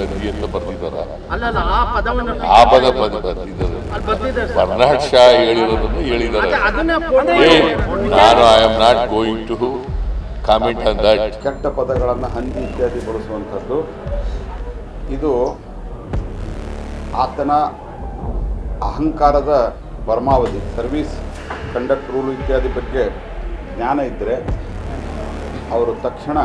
ರಂಗಿ ಅಂತ ಬರ್ದಿದ್ದಾರ? ಆ ಪದ ಪದ ಬರ್ದಿದ್ದಾರೆ ಬರ್ನಾಡ್ ಶಾ ಹೇಳಿರೋದನ್ನು ಹೇಳಿದ್ದಾರೆ. ನಾನು I am not going to comment on that ಕೆಟ್ಟ ಪದಗಳನ್ನು ಹಂದಿ ಇತ್ಯಾದಿ ಬಳಸುವಂಥದ್ದು. ಇದು ಆತನ ಅಹಂಕಾರದ ಪರಮಾವಧಿ ಸರ್ವಿಸ್ ಕಂಡಕ್ಟ್ ರೂಲ್ ಇತ್ಯಾದಿ ಬಗ್ಗೆ ಜ್ಞಾನ ಇದ್ದರೆ ಅವರು ತಕ್ಷಣ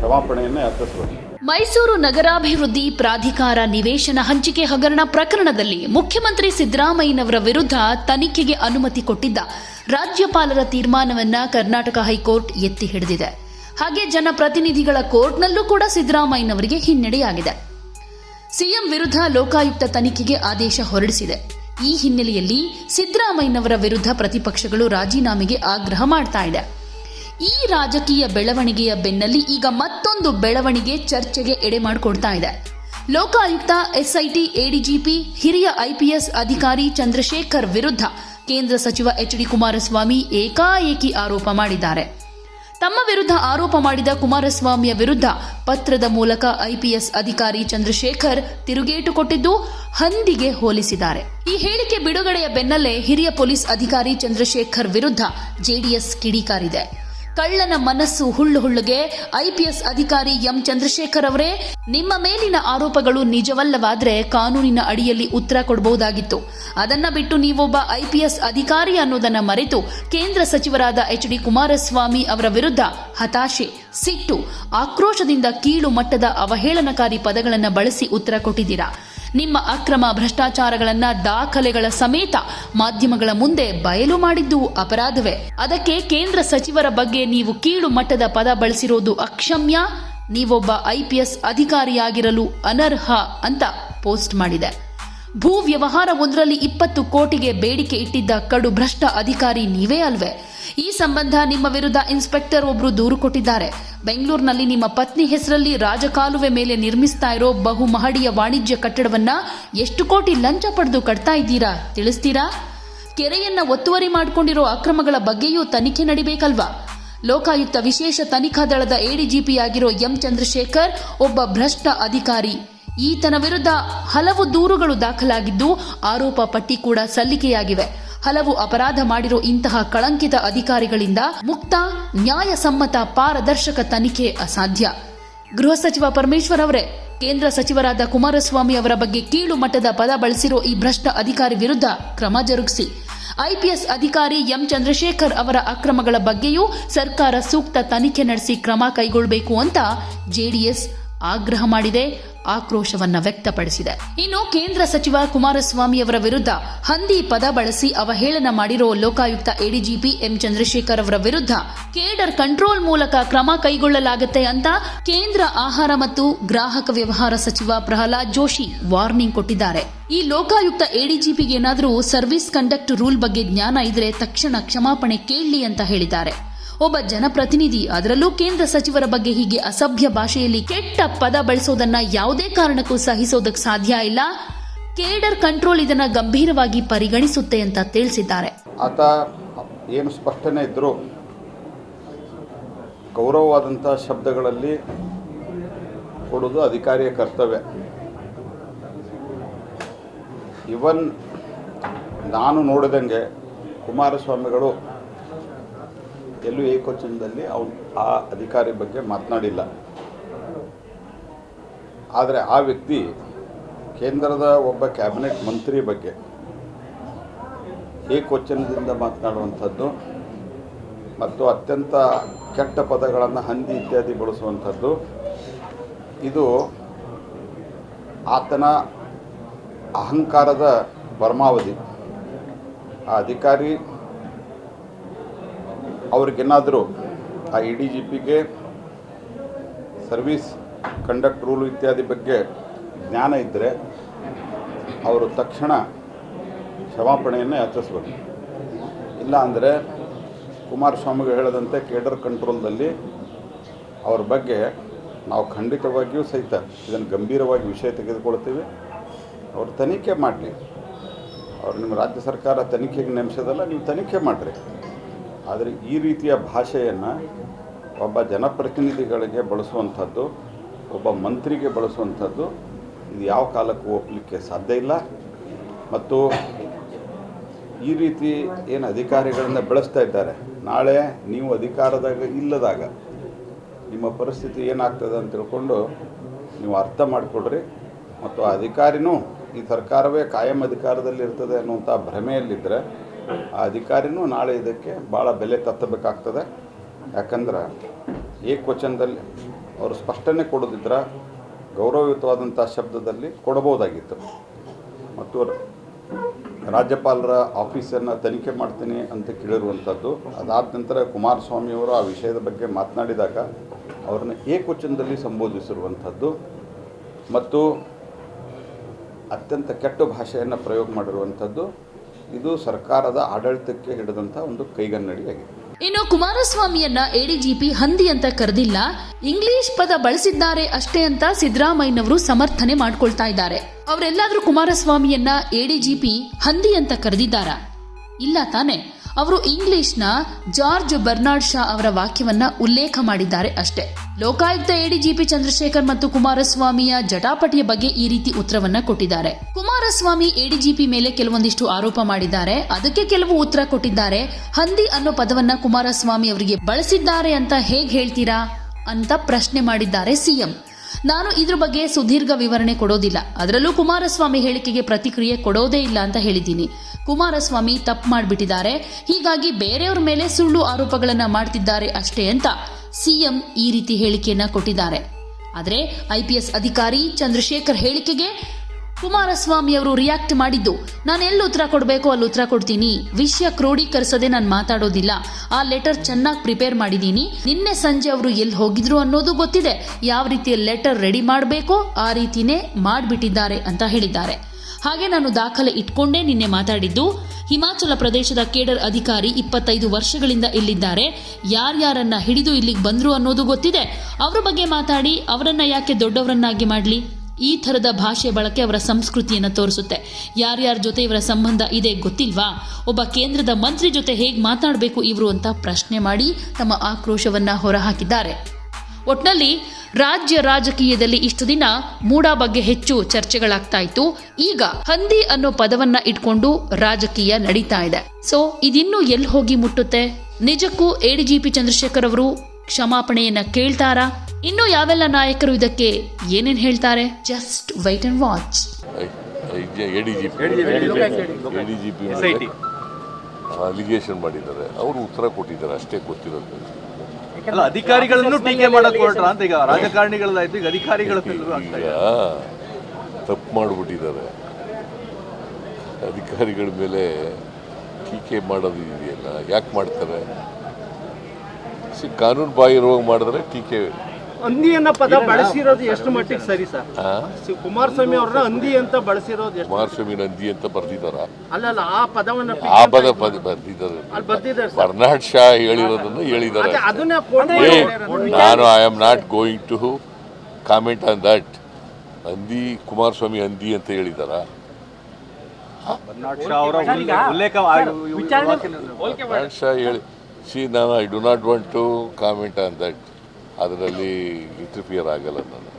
ಕ್ಷಮಾಪಣೆಯನ್ನು ಮೈಸೂರು ನಗರಾಭಿವೃದ್ಧಿ ಪ್ರಾಧಿಕಾರ ನಿವೇಶನ ಹಂಚಿಕೆ ಹಗರಣ ಪ್ರಕರಣದಲ್ಲಿ ಮುಖ್ಯಮಂತ್ರಿ ಸಿದ್ದರಾಮಯ್ಯನವರ ವಿರುದ್ಧ ತನಿಖೆಗೆ ಅನುಮತಿ ಕೊಟ್ಟಿದ್ದ ರಾಜ್ಯಪಾಲರ ತೀರ್ಮಾನವನ್ನ ಕರ್ನಾಟಕ ಹೈಕೋರ್ಟ್ ಎತ್ತಿ ಹಿಡಿದಿದೆ. ಹಾಗೆ ಜನಪ್ರತಿನಿಧಿಗಳ ಕೋರ್ಟ್ನಲ್ಲೂ ಕೂಡ ಸಿದ್ದರಾಮಯ್ಯನವರಿಗೆ ಹಿನ್ನಡೆಯಾಗಿದೆ. ಸಿಎಂ ವಿರುದ್ಧ ಲೋಕಾಯುಕ್ತ ತನಿಖೆಗೆ ಆದೇಶ ಹೊರಡಿಸಿದೆ. ಈ ಹಿನ್ನೆಲೆಯಲ್ಲಿ ಸಿದ್ದರಾಮಯ್ಯನವರ ವಿರುದ್ಧ ಪ್ರತಿಪಕ್ಷಗಳು ರಾಜೀನಾಮೆಗೆ ಆಗ್ರಹ ಮಾಡ್ತಾ ಇದೆ. ಈ ರಾಜಕೀಯ ಬೆಳವಣಿಗೆಯ ಬೆನ್ನಲ್ಲಿ ಈಗ ಮತ್ತೊಂದು ಬೆಳವಣಿಗೆ ಚರ್ಚೆಗೆ ಎಡೆ ಮಾಡಿಕೊಡ್ತಾ ಇದೆ. ಲೋಕಾಯುಕ್ತ, ಎಸ್ಐಟಿ, ಎಡಿಜಿಪಿ, ಹಿರಿಯ ಐಪಿಎಸ್ ಅಧಿಕಾರಿ ಚಂದ್ರಶೇಖರ್ ವಿರುದ್ಧ ಕೇಂದ್ರ ಸಚಿವ ಎಚ್ ಡಿ ಕುಮಾರಸ್ವಾಮಿ ಏಕಾಏಕಿ ಆರೋಪ ಮಾಡಿದ್ದಾರೆ. ತಮ್ಮ ವಿರುದ್ಧ ಆರೋಪ ಮಾಡಿದ ಕುಮಾರಸ್ವಾಮಿಯ ವಿರುದ್ಧ ಪತ್ರದ ಮೂಲಕ ಐಪಿಎಸ್ ಅಧಿಕಾರಿ ಚಂದ್ರಶೇಖರ್ ತಿರುಗೇಟು ಕೊಟ್ಟಿದ್ದು ಹಂದಿಗೆ ಹೋಲಿಸಿದ್ದಾರೆ. ಈ ಹೇಳಿಕೆ ಬಿಡುಗಡೆಯ ಬೆನ್ನಲ್ಲೇ ಹಿರಿಯ ಪೊಲೀಸ್ ಅಧಿಕಾರಿ ಚಂದ್ರಶೇಖರ್ ವಿರುದ್ಧ ಜೆಡಿಎಸ್ ಕಿಡಿಕಾರಿದೆ. ಕಳ್ಳನ ಮನಸ್ಸು ಹುಳ್ಳು ಹುಳ್ಳುಗೆ ಐಪಿಎಸ್ ಅಧಿಕಾರಿ ಎಂ ಚಂದ್ರಶೇಖರ್ ಅವರೇ, ನಿಮ್ಮ ಮೇಲಿನ ಆರೋಪಗಳು ನಿಜವಲ್ಲವಾದ್ರೆ ಕಾನೂನಿನ ಅಡಿಯಲ್ಲಿ ಉತ್ತರ ಕೊಡಬಹುದಾಗಿತ್ತು. ಅದನ್ನ ಬಿಟ್ಟು ನೀವೊಬ್ಬ ಐಪಿಎಸ್ ಅಧಿಕಾರಿ ಅನ್ನೋದನ್ನ ಮರೆತು ಕೇಂದ್ರ ಸಚಿವರಾದ ಎಚ್ ಡಿ ಕುಮಾರಸ್ವಾಮಿ ಅವರ ವಿರುದ್ಧ ಹತಾಶೆ, ಸಿಟ್ಟು, ಆಕ್ರೋಶದಿಂದ ಕೀಳು ಮಟ್ಟದ ಅವಹೇಳನಕಾರಿ ಪದಗಳನ್ನು ಬಳಸಿ ಉತ್ತರ ಕೊಟ್ಟಿದ್ದೀರಾ? ನಿಮ್ಮ ಅಕ್ರಮ ಭ್ರಷ್ಟಾಚಾರಗಳನ್ನ ದಾಖಲೆಗಳ ಸಮೇತ ಮಾಧ್ಯಮಗಳ ಮುಂದೆ ಬಯಲು ಮಾಡಿದ್ದು ಅಪರಾಧವೇ. ಅದಕ್ಕೆ ಕೇಂದ್ರ ಸಚಿವರ ಬಗ್ಗೆ ನೀವು ಕೀಳು ಮಟ್ಟದ ಪದ ಬಳಸಿರೋದು ಅಕ್ಷಮ್ಯ? ನೀವೊಬ್ಬ ಐಪಿಎಸ್ ಅಧಿಕಾರಿಯಾಗಿರಲು ಅನರ್ಹ ಅಂತ ಪೋಸ್ಟ್ ಮಾಡಿದೆ. ಭೂ ವ್ಯವಹಾರ ಒಂದರಲ್ಲಿ ಇಪ್ಪತ್ತು ಕೋಟಿಗೆ ಬೇಡಿಕೆ ಇಟ್ಟಿದ್ದ ಕಡು ಭ್ರಷ್ಟ ಅಧಿಕಾರಿ ನೀವೇ ಅಲ್ವೇ? ಈ ಸಂಬಂಧ ನಿಮ್ಮ ವಿರುದ್ಧ ಇನ್ಸ್ಪೆಕ್ಟರ್ ಒಬ್ರು ದೂರು ಕೊಟ್ಟಿದ್ದಾರೆ. ಬೆಂಗಳೂರಿನಲ್ಲಿ ನಿಮ್ಮ ಪತ್ನಿ ಹೆಸರಲ್ಲಿ ರಾಜಕಾಲುವೆ ಮೇಲೆ ನಿರ್ಮಿಸ್ತಾ ಇರೋ ಬಹು ಮಹಡಿಯ ವಾಣಿಜ್ಯ ಕಟ್ಟಡವನ್ನ ಎಷ್ಟು ಕೋಟಿ ಲಂಚ ಪಡೆದು ಕಟ್ತಾ ಇದ್ದೀರಾ ತಿಳಿಸ್ತೀರಾ? ಕೆರೆಯನ್ನ ಒತ್ತುವರಿ ಮಾಡಿಕೊಂಡಿರೋ ಅಕ್ರಮಗಳ ಬಗ್ಗೆಯೂ ತನಿಖೆ ನಡಿಬೇಕಲ್ವಾ? ಲೋಕಾಯುಕ್ತ ವಿಶೇಷ ತನಿಖಾ ದಳದ ಎಡಿಜಿಪಿಯಾಗಿರೋ ಎಂ ಚಂದ್ರಶೇಖರ್ ಒಬ್ಬ ಭ್ರಷ್ಟ ಅಧಿಕಾರಿ. ಈತನ ವಿರುದ್ಧ ಹಲವು ದೂರುಗಳು ದಾಖಲಾಗಿದ್ದು ಆರೋಪ ಪಟ್ಟಿ ಕೂಡ ಸಲ್ಲಿಕೆಯಾಗಿವೆ. ಹಲವು ಅಪರಾಧ ಮಾಡಿರೋ ಇಂತಹ ಕಳಂಕಿತ ಅಧಿಕಾರಿಗಳಿಂದ ಮುಕ್ತ, ನ್ಯಾಯಸಮ್ಮತ ಪಾರದರ್ಶಕ ತನಿಖೆ ಅಸಾಧ್ಯ. ಗೃಹ ಸಚಿವ ಪರಮೇಶ್ವರ್ ಅವರೇ, ಕೇಂದ್ರ ಸಚಿವರಾದ ಕುಮಾರಸ್ವಾಮಿ ಅವರ ಬಗ್ಗೆ ಕೀಳು ಮಟ್ಟದ ಪದ ಬಳಸಿರೋ ಈ ಭ್ರಷ್ಟ ಅಧಿಕಾರಿ ವಿರುದ್ಧ ಕ್ರಮ ಜರುಗಿಸಿ. ಐಪಿಎಸ್ ಅಧಿಕಾರಿ ಎಂ ಚಂದ್ರಶೇಖರ್ ಅವರ ಅಕ್ರಮಗಳ ಬಗ್ಗೆಯೂ ಸರ್ಕಾರ ಸೂಕ್ತ ತನಿಖೆ ನಡೆಸಿ ಕ್ರಮ ಕೈಗೊಳ್ಳಬೇಕು ಅಂತ ಜೆಡಿಎಸ್ ಆಗ್ರಹ ಮಾಡಿದೆ, ಆಕ್ರೋಶವನ್ನ ವ್ಯಕ್ತಪಡಿಸಿದೆ. ಇನ್ನು ಕೇಂದ್ರ ಸಚಿವ ಕುಮಾರಸ್ವಾಮಿಯವರ ವಿರುದ್ಧ ಹಂದಿ ಪದ ಬಳಸಿ ಅವಹೇಳನ ಮಾಡಿರೋ ಲೋಕಾಯುಕ್ತ ಎಡಿಜಿಪಿ ಎಂ ಚಂದ್ರಶೇಖರ್ ಅವರ ವಿರುದ್ಧ ಕೇಡರ್ ಕಂಟ್ರೋಲ್ ಮೂಲಕ ಕ್ರಮ ಕೈಗೊಳ್ಳಲಾಗುತ್ತೆ ಅಂತ ಕೇಂದ್ರ ಆಹಾರ ಮತ್ತು ಗ್ರಾಹಕ ವ್ಯವಹಾರ ಸಚಿವ ಪ್ರಹ್ಲಾದ್ ಜೋಶಿ ವಾರ್ನಿಂಗ್ ಕೊಟ್ಟಿದ್ದಾರೆ. ಈ ಲೋಕಾಯುಕ್ತ ಎಡಿಜಿಪಿಗೆ ಏನಾದರೂ ಸರ್ವಿಸ್ ಕಂಡಕ್ಟ್ ರೂಲ್ ಬಗ್ಗೆ ಜ್ಞಾನ ಇದ್ರೆ ತಕ್ಷಣ ಕ್ಷಮಾಪಣೆ ಕೇಳಲಿ ಅಂತ ಹೇಳಿದ್ದಾರೆ. ಒಬ್ಬ ಜನಪ್ರತಿನಿಧಿ. ಅದರಲ್ಲೂ ಕೇಂದ್ರ ಸಚಿವರ ಬಗ್ಗೆ ಹೀಗೆ ಅಸಭ್ಯ ಭಾಷೆಯಲ್ಲಿ ಕೆಟ್ಟ ಪದ ಬಳಸೋದನ್ನ ಯಾವುದೇ ಕಾರಣಕ್ಕೂ ಸಹಿಸೋದಕ್ಕೆ ಸಾಧ್ಯ ಇಲ್ಲ. ಕೇಡರ್ ಕಂಟ್ರೋಲ್ ಇದನ್ನ ಗಂಭೀರವಾಗಿ ಪರಿಗಣಿಸುತ್ತೆ ಅಂತ ತಿಳಿಸಿದ್ದಾರೆ. ಆತ ಏನು ಸ್ಪಷ್ಟನೆ ಇದ್ದರೂ ಗೌರವವಾದಂಥ ಶಬ್ದಗಳಲ್ಲಿ ಕೊಡೋದು ಅಧಿಕಾರಿಯ ಕರ್ತವ್ಯ. ಇವನ್ ನಾನು ನೋಡಿದಂಗೆ ಕುಮಾರಸ್ವಾಮಿಗಳು ಎಲ್ಲೂ ಏಕವಚನದಲ್ಲಿ ಅವ್ ಆ ಅಧಿಕಾರಿ ಬಗ್ಗೆ ಮಾತನಾಡಿಲ್ಲ. ಆದರೆ ಆ ವ್ಯಕ್ತಿ ಕೇಂದ್ರದ ಒಬ್ಬ ಕ್ಯಾಬಿನೆಟ್ ಮಂತ್ರಿ ಬಗ್ಗೆ ಏಕವಚನದಿಂದ ಮಾತನಾಡುವಂಥದ್ದು ಮತ್ತು ಅತ್ಯಂತ ಕೆಟ್ಟ ಪದಗಳನ್ನು ಹಂದಿ ಇತ್ಯಾದಿ ಬಳಸುವಂಥದ್ದು, ಇದು ಆತನ ಅಹಂಕಾರದ ಪರಮಾವಧಿ. ಆ ಅಧಿಕಾರಿ ಅವ್ರಿಗೇನಾದರೂ ಆ ಇ ಡಿ ಜಿ ಪಿಗೆ ಸರ್ವಿಸ್ ಕಂಡಕ್ಟ್ ರೂಲ್ ಇತ್ಯಾದಿ ಬಗ್ಗೆ ಜ್ಞಾನ ಇದ್ದರೆ ಅವರು ತಕ್ಷಣ ಕ್ಷಮಾಪಣೆಯನ್ನು ಯಾಚಿಸ್ಬೇಕು ಇಲ್ಲ ಅಂದರೆ ಕುಮಾರಸ್ವಾಮಿಗೆ ಹೇಳದಂತೆ ಕೇಡರ್ ಕಂಟ್ರೋಲ್ದಲ್ಲಿ ಅವ್ರ ಬಗ್ಗೆ ನಾವು ಖಂಡಿತವಾಗಿಯೂ ಸಹಿತ ಇದನ್ನು ಗಂಭೀರವಾಗಿ ವಿಷಯ ತೆಗೆದುಕೊಳ್ತೀವಿ. ಅವರು ತನಿಖೆ ಮಾಡಲಿ. ಅವ್ರು ನಿಮ್ಮ ರಾಜ್ಯ ಸರ್ಕಾರ ತನಿಖೆಗೆ ನೇಮಿಸೋದಲ್ಲ, ನೀವು ತನಿಖೆ ಮಾಡಿರಿ. ಆದರೆ ಈ ರೀತಿಯ ಭಾಷೆಯನ್ನು ಒಬ್ಬ ಜನಪ್ರತಿನಿಧಿಗಳಿಗೆ ಬಳಸುವಂಥದ್ದು, ಒಬ್ಬ ಮಂತ್ರಿಗೆ ಬಳಸುವಂಥದ್ದು ಇದು ಯಾವ ಕಾಲಕ್ಕೂ ಒಪ್ಪಲಿಕ್ಕೆ ಸಾಧ್ಯ ಇಲ್ಲ. ಮತ್ತು ಈ ರೀತಿ ಏನು ಅಧಿಕಾರಿಗಳನ್ನ ಬೆಳೆಸ್ತಾ ಇದ್ದಾರೆ. ನಾಳೆ ನೀವು ಅಧಿಕಾರದಾಗ ಇಲ್ಲದಾಗ ನಿಮ್ಮ ಪರಿಸ್ಥಿತಿ ಏನಾಗ್ತದೆ ಅಂತ ತಿಳ್ಕೊಂಡು ನೀವು ಅರ್ಥ ಮಾಡಿಕೊಡ್ರಿ ಮತ್ತು ಆ ಅಧಿಕಾರಿನೂ ಈ ಸರ್ಕಾರವೇ ಕಾಯಂ ಅಧಿಕಾರದಲ್ಲಿ ಇರ್ತದೆ ಅನ್ನುವಂಥ ಭ್ರಮೆಯಲ್ಲಿದ್ದರೆ ಆ ಅಧಿಕಾರಿನೂ ನಾಳೆ ಇದಕ್ಕೆ ಭಾಳ ಬೆಲೆ ತತ್ತಬೇಕಾಗ್ತದೆ ಯಾಕಂದ್ರೆ ಏಕವಚನದಲ್ಲಿ ಅವರು ಸ್ಪಷ್ಟನೆ ಕೊಡೋದಿದ್ರೆ ಗೌರವಯುತವಾದಂಥ ಶಬ್ದದಲ್ಲಿ ಕೊಡಬಹುದಾಗಿತ್ತು. ಮತ್ತು ರಾಜ್ಯಪಾಲರ ಆಫೀಸನ್ನು ತನಿಖೆ ಮಾಡ್ತೀನಿ ಅಂತ ಕೇಳಿರುವಂಥದ್ದು ಅದಾದ ನಂತರ ಕುಮಾರಸ್ವಾಮಿಯವರು ಆ ವಿಷಯದ ಬಗ್ಗೆ ಮಾತನಾಡಿದಾಗ ಅವ್ರನ್ನ ಏಕವಚನದಲ್ಲಿ ಸಂಬೋಧಿಸಿರುವಂಥದ್ದು ಮತ್ತು ಅತ್ಯಂತ ಕೆಟ್ಟ ಭಾಷೆಯನ್ನು ಪ್ರಯೋಗ ಮಾಡಿರುವಂಥದ್ದು ಇದು ಸರ್ಕಾರದ ಆಡಳಿತಕ್ಕೆ ಹಿಡಿದಂಥ ಒಂದು ಕೈಗನ್ನಡಿಯಾಗಿದೆ. ಇನ್ನು ಕುಮಾರಸ್ವಾಮಿಯನ್ನ ಎಡಿಜಿಪಿ ಹಂದಿ ಅಂತ ಕರೆದಿಲ್ಲ. ಇಂಗ್ಲಿಷ್ ಪದ ಬಳಸಿದ್ದಾರೆ ಅಷ್ಟೇ ಅಂತ ಸಿದ್ದರಾಮಯ್ಯನವರು ಸಮರ್ಥನೆ ಮಾಡ್ಕೊಳ್ತಾ ಇದ್ದಾರೆ. ಅವರೆಲ್ಲಾದ್ರೂ ಕುಮಾರಸ್ವಾಮಿಯನ್ನ ಎಡಿಜಿಪಿ ಹಂದಿ ಅಂತ ಕರೆದಿದ್ದಾರಾ? ಇಲ್ಲ ತಾನೆ. ಅವರು ಇಂಗ್ಲಿಷ್ನ ಜಾರ್ಜ್ ಬರ್ನಾರ್ಡ್ ಶಾ ಅವರ ವಾಕ್ಯವನ್ನ ಉಲ್ಲೇಖ ಮಾಡಿದ್ದಾರೆ ಅಷ್ಟೇ. ಲೋಕಾಯುಕ್ತ ಎಡಿಜಿಪಿ ಚಂದ್ರಶೇಖರ್ ಮತ್ತು ಕುಮಾರಸ್ವಾಮಿಯ ಜಟಾಪಟಿಯ ಬಗ್ಗೆ ಈ ರೀತಿ ಉತ್ತರವನ್ನ ಕೊಟ್ಟಿದ್ದಾರೆ. ಕುಮಾರಸ್ವಾಮಿ ಎಡಿಜಿಪಿ ಮೇಲೆ ಕೆಲವೊಂದಿಷ್ಟು ಆರೋಪ ಮಾಡಿದ್ದಾರೆ. ಅದಕ್ಕೆ ಕೆಲವು ಉತ್ತರ ಕೊಟ್ಟಿದ್ದಾರೆ. ಹಂದಿ ಅನ್ನೋ ಪದವನ್ನ ಕುಮಾರಸ್ವಾಮಿ ಅವರಿಗೆ ಬಳಸಿದ್ದಾರೆ ಅಂತ ಹೇಗ್ ಹೇಳ್ತೀರಾ? ಅಂತ ಪ್ರಶ್ನೆ ಮಾಡಿದ್ದಾರೆ ಸಿಎಂ. ನಾನು ಇದ್ರ ಬಗ್ಗೆ ಸುದೀರ್ಘ ವಿವರಣೆ ಕೊಡೋದಿಲ್ಲ. ಅದರಲ್ಲೂ ಕುಮಾರಸ್ವಾಮಿ ಹೇಳಿಕೆಗೆ ಪ್ರತಿಕ್ರಿಯೆ ಕೊಡೋದೇ ಇಲ್ಲ ಅಂತ ಹೇಳಿದ್ದೀನಿ. ಕುಮಾರಸ್ವಾಮಿ ತಪ್ಪು ಮಾಡಿಬಿಟ್ಟಿದ್ದಾರೆ. ಹೀಗಾಗಿ ಬೇರೆಯವ್ರ ಮೇಲೆ ಸುಳ್ಳು ಆರೋಪಗಳನ್ನು ಮಾಡ್ತಿದ್ದಾರೆ ಅಷ್ಟೇ ಅಂತ ಸಿಎಂ ಈ ರೀತಿ ಹೇಳಿಕೆಯನ್ನ ಕೊಟ್ಟಿದ್ದಾರೆ. ಆದರೆ ಐಪಿಎಸ್ ಅಧಿಕಾರಿ ಚಂದ್ರಶೇಖರ್ ಹೇಳಿಕೆಗೆ ಕುಮಾರಸ್ವಾಮಿ ಅವರು ರಿಯಾಕ್ಟ್ ಮಾಡಿದ್ದು, ನಾನು ಎಲ್ಲಿ ಉತ್ತರ ಕೊಡಬೇಕು ಅಲ್ಲಿ ಉತ್ತರ ಕೊಡ್ತೀನಿ. ವಿಷಯ ಕ್ರೋಢೀಕರಿಸದೆ ನಾನು ಮಾತಾಡೋದಿಲ್ಲ. ಆ ಲೆಟರ್ ಚೆನ್ನಾಗಿ ಪ್ರಿಪೇರ್ ಮಾಡಿದ್ದೀನಿ ನಿನ್ನೆ ಸಂಜೆ ಅವರು ಎಲ್ಲಿ ಹೋಗಿದ್ರು ಅನ್ನೋದು ಗೊತ್ತಿದೆ. ಯಾವ ರೀತಿಯ ಲೆಟರ್ ರೆಡಿ ಮಾಡಬೇಕೋ ಆ ರೀತಿನೇ ಮಾಡಿಬಿಟ್ಟಿದ್ದಾರೆ ಅಂತ ಹೇಳಿದ್ದಾರೆ. ಹಾಗೆ ನಾನು ದಾಖಲೆ ಇಟ್ಕೊಂಡೇ ನಿನ್ನೆ ಮಾತಾಡಿದ್ದು. ಹಿಮಾಚಲ ಪ್ರದೇಶದ ಕೇಡರ್ ಅಧಿಕಾರಿ ಇಪ್ಪತ್ತೈದು ವರ್ಷಗಳಿಂದ ಇಲ್ಲಿದ್ದಾರೆ ಯಾರ್ಯಾರನ್ನ ಹಿಡಿದು ಇಲ್ಲಿಗೆ ಬಂದರು ಅನ್ನೋದು ಗೊತ್ತಿದೆ. ಅವರ ಬಗ್ಗೆ ಮಾತಾಡಿ, ಅವರನ್ನ ಯಾಕೆ ದೊಡ್ಡವರನ್ನಾಗಿ ಮಾಡಲಿ? ಈ ಥರದ ಭಾಷೆ ಬಳಕೆ ಅವರ ಸಂಸ್ಕೃತಿಯನ್ನು ತೋರಿಸುತ್ತೆ. ಯಾರ್ಯಾರ ಜೊತೆ ಇವರ ಸಂಬಂಧ ಇದೆ ಗೊತ್ತಿಲ್ವಾ? ಒಬ್ಬ ಕೇಂದ್ರದ ಮಂತ್ರಿ ಜೊತೆ ಹೇಗೆ ಮಾತಾಡಬೇಕು ಇವರು ಅಂತ ಪ್ರಶ್ನೆ ಮಾಡಿ ತಮ್ಮ ಆಕ್ರೋಶವನ್ನು ಹೊರಹಾಕಿದ್ದಾರೆ. ಒಟ್ನಲ್ಲಿ ರಾಜ್ಯ ರಾಜಕೀಯದಲ್ಲಿ ಇಷ್ಟು ದಿನ ಮೂಡ ಬಗ್ಗೆ ಹೆಚ್ಚು ಚರ್ಚೆಗಳಾಗ್ತಾ ಇತ್ತು. ಈಗ ಹಂದಿ ಅನ್ನೋ ಪದವನ್ನ ಇಟ್ಕೊಂಡು ರಾಜಕೀಯ ನಡೀತಾ ಇದೆ. ಸೊ, ಇದಿನ್ನೂ ಎಲ್ಲಿ ಹೋಗಿ ಮುಟ್ಟುತ್ತೆ? ನಿಜಕ್ಕೂ ಎಡಿಜಿಪಿ ಚಂದ್ರಶೇಖರ್ ಅವರು ಕ್ಷಮಾಪಣೆಯನ್ನ ಕೇಳ್ತಾರಾ? ಇನ್ನು ಯಾವೆಲ್ಲ ನಾಯಕರು ಇದಕ್ಕೆ ಏನೇನು ಹೇಳ್ತಾರೆ? Just wait and watch A D G P A D G P allegation ಮಾಡಿದ್ದಾರೆ. ಅವರು ಉತ್ತರ ಕೊಟ್ಟಿದ್ದಾರೆ ಅಷ್ಟೇ ಗೊತ್ತಿರೋದು. ಅಲ್ಲ ಅಧಿಕಾರಿಗಳನ್ನು ಟೀಕೆ ಮಾಡಕ್ ಹೊರಟ್ರ ಅಂತ ಈಗ ರಾಜಕಾರಣಿಗಳದಾಯ್ತು ಈಗ ಅಧಿಕಾರಿಗಳ ತಪ್ಪು ಮಾಡಿಬಿಟ್ಟಿದ್ದಾರೆ. ಅಧಿಕಾರಿಗಳ ಮೇಲೆ ಟೀಕೆ ಮಾಡೋದು ಇದೆಯಲ್ಲ ಯಾಕೆ ಮಾಡ್ತಾರೆ? ಸಿ ಕಾನೂನು ಬಾಯಿರುವಾಗ ಮಾಡಿದ್ರೆ ಟೀಕೆ ಹಂದಿ ಅನ್ನೋ ಪದ ಬಳಸಿರೋದು ಎಷ್ಟು ಮಟ್ಟಿಗೆ ಸರಿ ಸರ್? ಕುಮಾರಸ್ವಾಮಿ ಅವ್ರನ್ನ ಹಂದಿ ಅಂತ ಬಳಸಿರೋದು ಎಷ್ಟು? ಕುಮಾರಸ್ವಾಮಿ ನಂದಿ ಅಂತ ಬರ್ದಿದ್ದಾರ? ಅಲ್ಲ ಆ ಪದವನ್ನ ಆ ಪದ ಪದ ಬರ್ದಿದ್ದಾರೆ. ಅಲ್ಲಿ ಬರ್ದಿದ್ದಾರೆ ಬರ್ನಾಡ್ ಶಾ ಹೇಳಿರೋದನ್ನು ಹೇಳಿದ್ದಾರೆ. ಅದೇ ಅದನ್ನ. ನಾನು I am not going to comment on that ಅಂದಿ ಕುಮಾರಸ್ವಾಮಿ ಅಂದಿ ಅಂತ ಹೇಳಿದಾರ ಶಾ ಹೇಳಿ. ಸಿ ನಾನು I do not want to comment on that ಅದರಲ್ಲಿ ಇಂಟರ್ಫಿಯರ್ ಆಗಲ್ಲ ನಾನು.